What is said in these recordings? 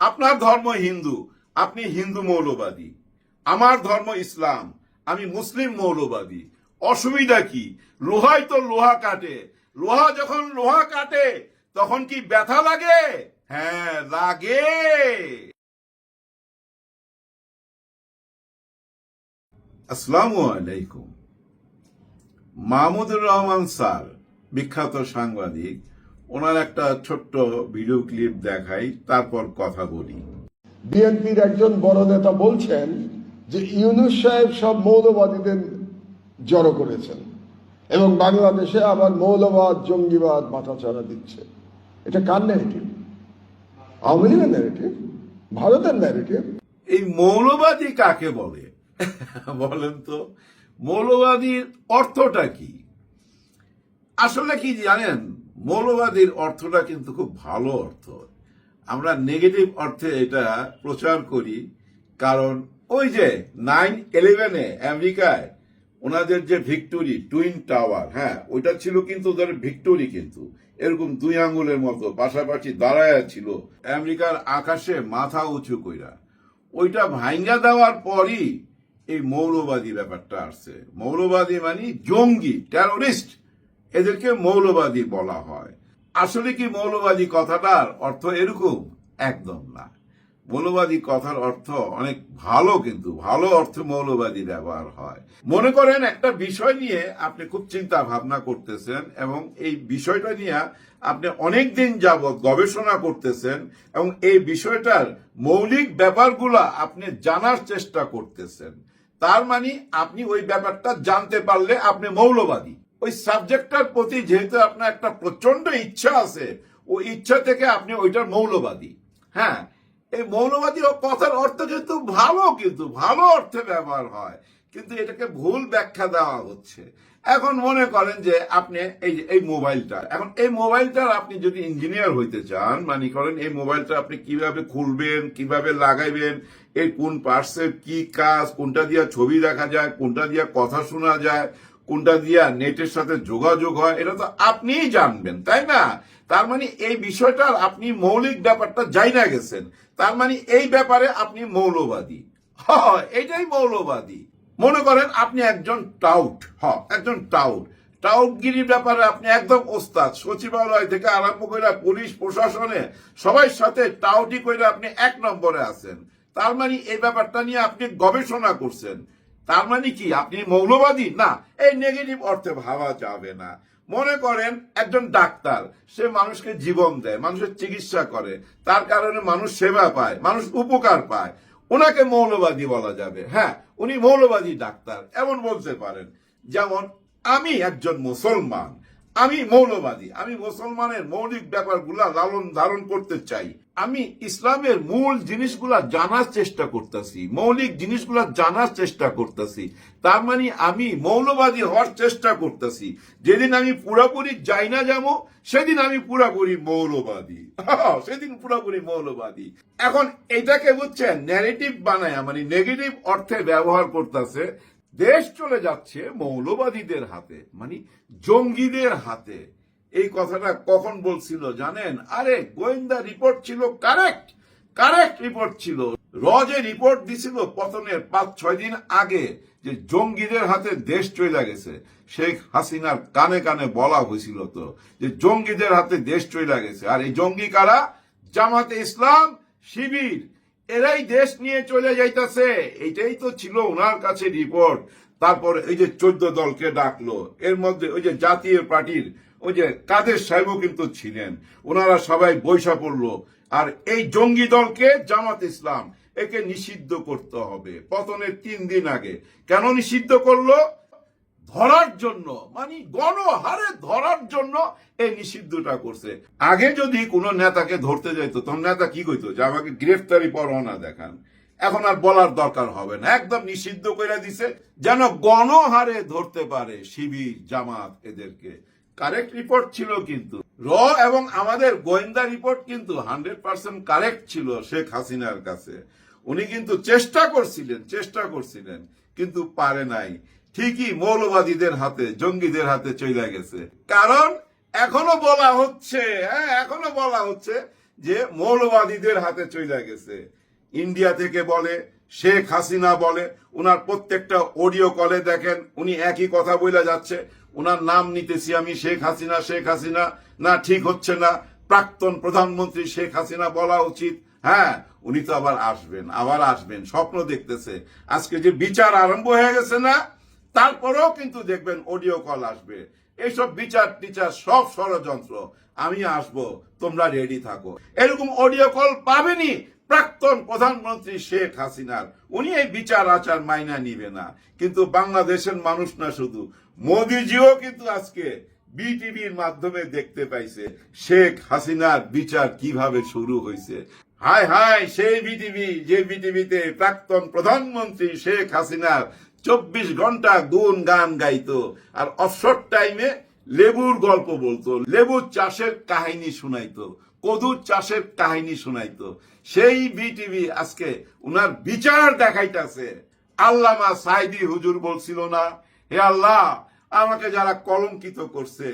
আপনার ধর্ম হিন্দু, আপনি হিন্দু মৌলবাদী। আমার ধর্ম ইসলাম, আমি মুসলিম মৌলবাদী। অসুবিধা কি? লোহাই তো লোহা কাটে। লোহা যখন লোহা কাটে, তখন কি ব্যথা লাগে? হ্যাঁ লাগে। আসসালামু আলাইকুম। মাহমুদুর রহমান স্যার, বিখ্যাত সাংবাদিক। ওনার একটা ছোট্ট ভিডিও ক্লিপ দেখাই তারপর কথা বলি। বিএনপির একজন বড় নেতা বলছেন যে ইউনুস সাহেব সব মৌলবাদীদের জড়ো করেছেন এবং বাংলাদেশে আবার মৌলবাদ জঙ্গিবাদ মাথাচাড়া দিচ্ছে। এটা কার ন্যারেটিভ আওয়ামী লীগের ন্যারেটিভ ভারতের ন্যারেটিভ এই মৌলবাদী কাকে বলে? বলেন তো মৌলবাদীর অর্থটা কি? আসলে কি জানেন মৌলবাদীর অর্থটা কিন্তু খুব ভালো অর্থ। আমরা নেগেটিভ অর্থে এটা প্রচার করি, কারণ ওই যে নাইন ইলেভেনে আমেরিকায় ওনাদের যে ভিক্টোরি, টুইন টাওয়ার হ্যাঁ ওইটা ছিল কিন্তু ওদের ভিক্টোরি কিন্তু। এরকম দুই আঙ্গুলের মতো, পাশাপাশি দাঁড়ায় ছিল। আমেরিকার আকাশে মাথা উঁচু কইরা। ওইটা ভাঙ্গা দেওয়ার পরই এই মৌলবাদী ব্যাপারটা আসছে। মৌলবাদী মানে জঙ্গি টেরোরিস্ট এদেরকে মৌলবাদী বলা হয়। আসলে কি মৌলবাদী কথাটার অর্থ এরকম? একদম না। মৌলবাদী কথার অর্থ অনেক ভালো কিন্তু ভালো অর্থ মৌলবাদী ব্যবহার হয়। মনে করেন একটা বিষয় নিয়ে আপনি খুব চিন্তা ভাবনা করতেছেন এবং এই বিষয়টা নিয়ে আপনি অনেক দিন যাবৎ গবেষণা করতেছেন এবং এই বিষয়টার মৌলিক ব্যাপারগুলা আপনি জানার চেষ্টা করতেছেন। তার মানে আপনি ওই ব্যাপারটা জানতে পারলে আপনি মৌলবাদী। ওই সাবজেক্টটার প্রতি যেহেতু আপনার একটা প্রচণ্ড ইচ্ছা আছে, ওই ইচ্ছা থেকে আপনি ওইটার মৌলবাদী। হ্যাঁ এই মৌলবাদী কথার অর্থ কিন্তু ভালো কিন্তু, ভালো অর্থে ব্যবহার হয়, কিন্তু এটাকে ভুল ব্যাখ্যা দেওয়া হচ্ছে। এখন মনে করেন যে আপনি এই এই মোবাইলটা, এখন এই মোবাইলটার আপনি যদি ইঞ্জিনিয়ার হইতে চান মানে করেন এই মোবাইলটা আপনি কীভাবে খুলবেন, কীভাবে লাগাইবেন এর কোন পার্টসের কি কাজ, কোনটা দিয়া ছবি দেখা যায়, কোনটা দিয়া কথা শোনা যায় কোনটা দিয়া নেটের সাথে যোগাযোগ হয়, এটা তো আপনিই জানবেন, তাই না? তার মানে এই বিষয়টার আপনি মৌলিক ব্যাপারটা যাই না গেছেন, তার মানে এই ব্যাপারে আপনি মৌলবাদী। হয় এটাই মৌলবাদী। মনে করেন আপনি একজন টাউট, হ, একজন টাউট। টাউটগিরির ব্যাপারে আপনি একদম ওস্তাদ, সচিবালয় থেকে আরম্ভ করে পুলিশ, প্রশাসনে সবাই সাথে টাউটি করে আপনি এক নম্বরে আছেন। তার মানে এই ব্যাপারটা নিয়ে আপনি গবেষণা করছেন। তার মানে কি? আপনি মৌলবাদী? না, এই নেগেটিভ অর্থে ভাবা যাবে না। মনে করেন, একজন ডাক্তার, সে মানুষকে জীবন দেয়, মানুষের চিকিৎসা করে। তার কারণে মানুষ সেবা পায়, মানুষ উপকার পায়। ওনাকে মৌলবাদী বলা যাবে। হ্যাঁ উনি মৌলবাদী ডাক্তার, এমন বলতে পারেন। যেমন, আমি একজন মুসলমান আমি মৌলবাদী, আমি মুসলমানের মৌলিক ব্যাপারগুলা লালন ধারণ করতে চাই। আমি ইসলামের মূল জিনিসগুলা জানার চেষ্টা করতেছি, মৌলিক জিনিসগুলা জানার চেষ্টা করতেছি। তার মানে আমি মৌলবাদী হওয়ার চেষ্টা করতেছি। যেদিন আমি পুরোপুরি যাই না যাব, সেদিন আমি পুরোপুরি মৌলবাদী। সেদিন পুরোপুরি মৌলবাদী। এখন এটাকে বুঝছেন ন্যারেটিভ বানায় মানে নেগেটিভ অর্থে ব্যবহার করতেছে। দেশ চলে যাচ্ছে মৌলবাদীদের হাতে মানে জঙ্গিদের হাতে। এই কথাটা কখন বলছিল জানেন? আরে, গোয়েন্দা রিপোর্ট ছিল কারেক্ট কারেক্ট রিপোর্ট ছিল। র যে রিপোর্ট দিছিল পতনের পাঁচ, ছয় দিন আগে যে জঙ্গিদের হাতে দেশ চলে গেছে। শেখ হাসিনার কানে কানে বলা হয়েছিল তো, যে জঙ্গিদের হাতে দেশ চলে গেছে। আর এই জঙ্গি কারা? জামাতে ইসলাম, শিবির। এরাই দেশ নিয়ে চলে যাইতাছে। এইটাই তো ছিল ওনার কাছে রিপোর্ট তারপর এই যে চোদ্দ দলকে ডাকলো, এর মধ্যে ওই যে জাতীয় পার্টির ওই যে কাদের সাহেবও কিন্তু ছিলেন। ওনারা সবাই বৈশা পড়ল। আর এই জঙ্গি দলকে জামাত ইসলাম একে নিষিদ্ধ করতে হবে। পতনের তিন দিন আগে। কেন নিষিদ্ধ করল? ধরার জন্য মানে গণহারে ধরার জন্য এই নিষিদ্ধটা করছে। আগে যদি কোনো নেতাকে ধরতে যাইতো, তখন নেতা কি কইতো? যে আমাকে গ্রেফতারি পরোয়ানা দেখান। এখন আর বলার দরকার হবে না। একদম নিষিদ্ধ করে দিছে, যেন গণহারে ধরতে পারে শিবির, জামাত এদেরকে। কারেক্ট রিপোর্ট ছিল কিন্তু। র এবং আমাদের গোয়েন্দা রিপোর্ট কিন্তু হান্ড্রেড পার্সেন্ট কারেক্ট ছিল শেখ হাসিনার কাছে। উনি কিন্তু চেষ্টা করছিলেন চেষ্টা করছিলেন, কিন্তু পারে নাই। ঠিকই মৌলবাদীদের হাতে, জঙ্গিদের হাতে চলে গেছে। কারণ এখনও বলা হচ্ছে হ্যাঁ এখনও বলা হচ্ছে যে মৌলবাদীদের হাতে চলে গেছে। ইন্ডিয়া থেকে বলে, শেখ হাসিনা বলে, উনার প্রত্যেকটা অডিও কলে দেখেন, উনি একই কথা বলে যাচ্ছে, উনার নাম নিতেছি আমি শেখ হাসিনা শেখ হাসিনা, না ঠিক হচ্ছে না, প্রাক্তন প্রধানমন্ত্রী শেখ হাসিনা বলা উচিত। হ্যাঁ উনি তো আবার আসবেন আবার আসবেন, স্বপ্ন দেখতেছে। আজকে যে বিচার আরম্ভ হয়ে গেছে না তারপরেও কিন্তু দেখবেন অডিও কল আসবে। এইসব বিচার টিচার সব ষড়যন্ত্র। আমি আসব, তোমরা রেডি থাকো। এরকম অডিও কল পাবেনি প্রাক্তন প্রধানমন্ত্রী শেখ হাসিনার। উনি এই বিচার আচার মাইনা নিবে না। কিন্তু বাংলাদেশের মানুষ না শুধু। মোদিজিও কিন্তু আজকে বিটিভির মাধ্যমে দেখতে পাইছে শেখ হাসিনার বিচার কীভাবে শুরু হয়েছে হাই হাই সেই বিটিভি, যে বিটিভিতে প্রাক্তন প্রধানমন্ত্রী শেখ হাসিনার চব্বিশ ঘণ্টা গুন গান গাইতো। আর অবসর টাইমে লেবুর গল্প বলতো। লেবুর চাষের কাহিনী শুনাইতো। কদুর চাষের কাহিনী শুনাইতো। সেই বিটিভি আজকে উনার বিচার দেখাইতাছে। আল্লামা সাইদি হুজুর বলছিল না, হে আল্লাহ, আমাকে যারা কলঙ্কিত করছে,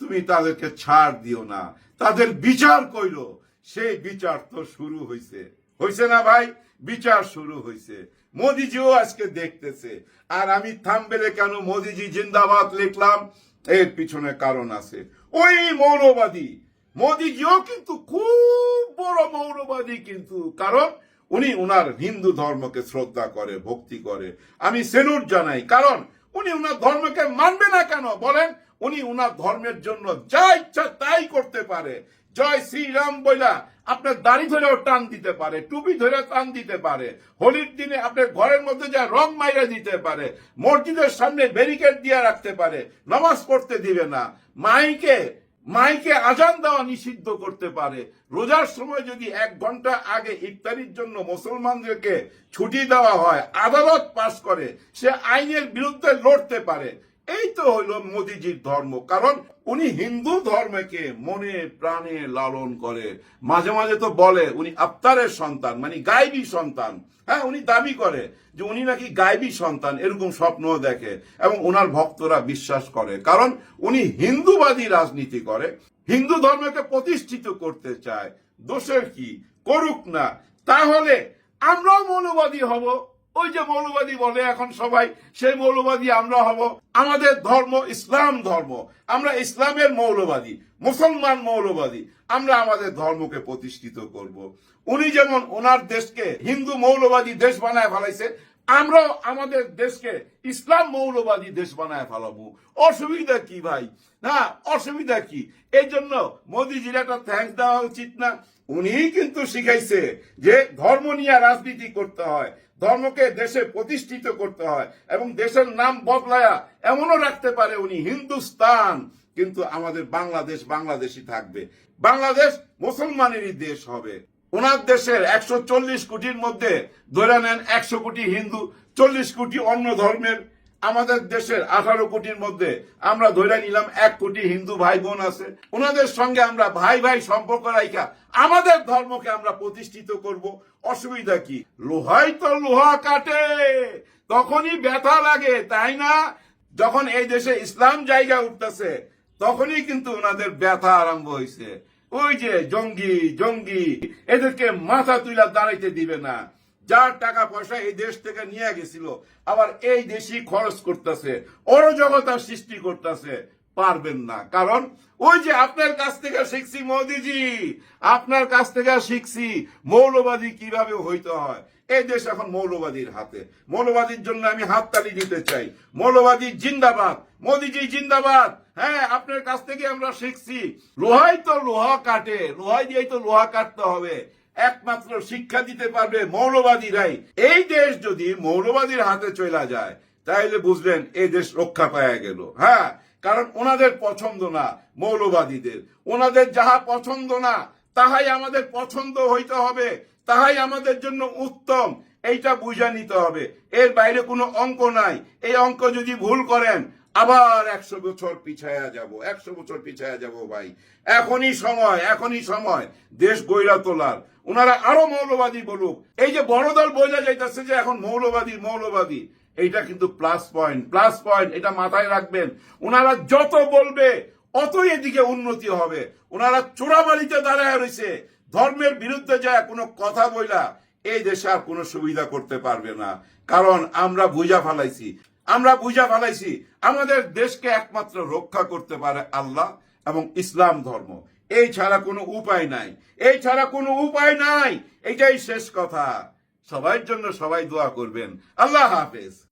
তুমি তাদেরকে ছাড় দিও না। তাদের বিচার কইলো সেই বিচার তো শুরু হইছে। হইছে না ভাই? বিচার শুরু হইছে। মোদিজিও আজকে দেখতেছে। আর আমি থামবেলে কেন মোদিজি জিন্দাবাদ লিখলাম? এর পিছনে কারণ আছে। ওই মৌলবাদী। মোদিজিও কিন্তু খুব বড় মৌলবাদী কিন্তু। কারণ উনি উনার হিন্দু ধর্মকে শ্রদ্ধা করে, ভক্তি করে। আমি সেলুট জানাই। কারণ উনি উনার ধর্মকে মানবে না কেন? বলেন, উনি উনার ধর্মের জন্য যা ইচ্ছা তাই করতে পারে। জয় শ্রীরাম বইলা আপনার দাড়ি ধরেও টান দিতে পারে, টুপি ধরে টান দিতে পারে, হোলির দিনে আপনার ঘরের মধ্যে যা রং মাইরা দিতে পারে, মসজিদের সামনে ব্যারিকেড দিয়ে রাখতে পারে, নামাজ পড়তে দিবে না, মাইকে মাইকে আজান দেওয়া নিষিদ্ধ করতে পারে, রোজার সময় যদি এক ঘণ্টা আগে ইফতারির জন্য মুসলমানদেরকে ছুটি দেওয়া হয়, আদালত পাশ করে, সে আইনের বিরুদ্ধে লড়তে পারে এই তো হইল মোদিজির ধর্ম, কারণ উনি হিন্দু ধর্মকে মনে প্রাণে লালন করে। মাঝে মাঝে তো বলে, উনি আফতারের সন্তান মানে গাইবী সন্তান। হ্যাঁ উনি দাবি করে যে উনি নাকি গাইবী সন্তান, এরকম স্বপ্ন দেখে এবং ওনার ভক্তরা বিশ্বাস করে। কারণ উনি হিন্দুবাদী রাজনীতি করে, হিন্দু ধর্মকে প্রতিষ্ঠিত করতে চায়। দোষের কি? করুক না। তাহলে আমরাও মৌলবাদী হব। ওই যে মৌলবাদী বলে, এখন সবাই, সেই মৌলবাদী আমরা হব। আমাদের ধর্ম ইসলাম ধর্ম। আমরা ইসলামের মৌলবাদী, মুসলমান মৌলবাদী। আমরা আমাদের ধর্মকে প্রতিষ্ঠিত করব। উনি যেমন ওনার দেশকে হিন্দু মৌলবাদী দেশ বানায় ফেলাইছে, আমরাও আমাদের দেশকে ইসলাম মৌলবাদী দেশ বানায় ফেলাবো। অসুবিধা কি ভাই? না, অসুবিধা কি? এই জন্য মোদিজির একটা থ্যাংক দেওয়া উচিত না। উনি কিন্তু শিখাইছে যে ধর্ম নিয়ে রাজনীতি করতে হয়। ধর্মকে দেশে প্রতিষ্ঠিত করতে হয় এবং দেশের নাম বদলায়া এমনও রাখতে পারে উনি হিন্দুস্তান। কিন্তু আমাদের বাংলাদেশ বাংলাদেশই থাকবে। বাংলাদেশ মুসলমানেরই দেশ হবে। ওনার দেশের একশো চল্লিশ কোটির মধ্যে ধরে নেন একশো কোটি হিন্দু, চল্লিশ কোটি অন্য ধর্মের আমাদের দেশের আঠারো কোটির মধ্যে আমরা ধরে নিলাম এক কোটি হিন্দু ভাই বোন আছে। ওনাদের সঙ্গে আমরা ভাই ভাই সম্পর্ক রাখা আমাদের ধর্মকে আমরা প্রতিষ্ঠিত করব। অসুবিধা কি? লোহাই তো লোহা কাটে, তখনই ব্যথা লাগে, তাই না? যখন এই দেশে ইসলাম জায়গা উঠতেছে, তখনই কিন্তু ওনাদের ব্যথা আরম্ভ হয়েছে ওই যে জঙ্গি জঙ্গি, এদেরকে মাথা তুলা দাঁড়াইতে দিবে না। যার টাকা পয়সা এই দেশ থেকে নিয়ে গেছিল, আবার এই দেশই খরচ করতেছে অরজগতার সৃষ্টি করতেছে, পারবেন না। কারণ ওই যে আপনার কাছ থেকে শিখছি মোদিজি, আপনার কাছ থেকে শিখছি মৌলবাদী কীভাবে হইতে হয়। এই দেশ এখন মৌলবাদীর হাতে। মৌলবাদীর জন্য আমি হাততালি দিতে চাই। মৌলবাদী জিন্দাবাদ। মোদিজি জিন্দাবাদ। হ্যাঁ আপনার কাছ থেকে আমরা শিখছি। লোহাই তো লোহা কাটে। লোহাই দিয়েই তো লোহা কাটতে হবে। একমাত্র শিক্ষা দিতে পারবে মৌলবাদীরাই। এই দেশ যদি মৌলবাদীর হাতে চলে যায় তাহলে বুঝলেন এই দেশ রক্ষা পাওয়া গেল। হ্যাঁ কারণ ওনাদের পছন্দ না মৌলবাদীদের। ওনাদের যাহা পছন্দ না, তাহাই আমাদের পছন্দ হইতে হবে। তাহাই আমাদের জন্য উত্তম। এইটা বুঝে নিতে হবে। এর বাইরে কোনো অঙ্ক নাই। এই অঙ্ক যদি ভুল করেন, আবার একশো বছর পিছায়া যাব। একশো বছর পিছায়া যাব ভাই। এখনই সময় এখনই সময়। দেশ গইরা তোলার। ওনারা আরও মৌলবাদী বলুক। এই যে বড় দল বোঝা যাইতেছে যে এখন মৌলবাদী মৌলবাদী, এইটা কিন্তু প্লাস পয়েন্ট প্লাস পয়েন্ট এটা মাথায় রাখবেন। ওনারা যত বলবে, অতই এদিকে উন্নতি হবে। ওনারা চোরাবাড়িতে দাঁড়ায় রয়েছে। ধর্মের বিরুদ্ধে যায়, কোনো কথা বইলা এই দেশে আর কোনো সুবিধা করতে পারবে না। কারণ আমরা বুঝা ফালাইছি। আমরা বুঝা ফালাইছি, আমাদের দেশকে একমাত্র রক্ষা করতে পারে আল্লাহ এবং ইসলাম ধর্ম। এই ছাড়া কোনো উপায় নাই। এই ছাড়া কোনো উপায় নাই। এটাই শেষ কথা। সবার জন্য সবাই দোয়া করবেন। আল্লাহ হাফেজ।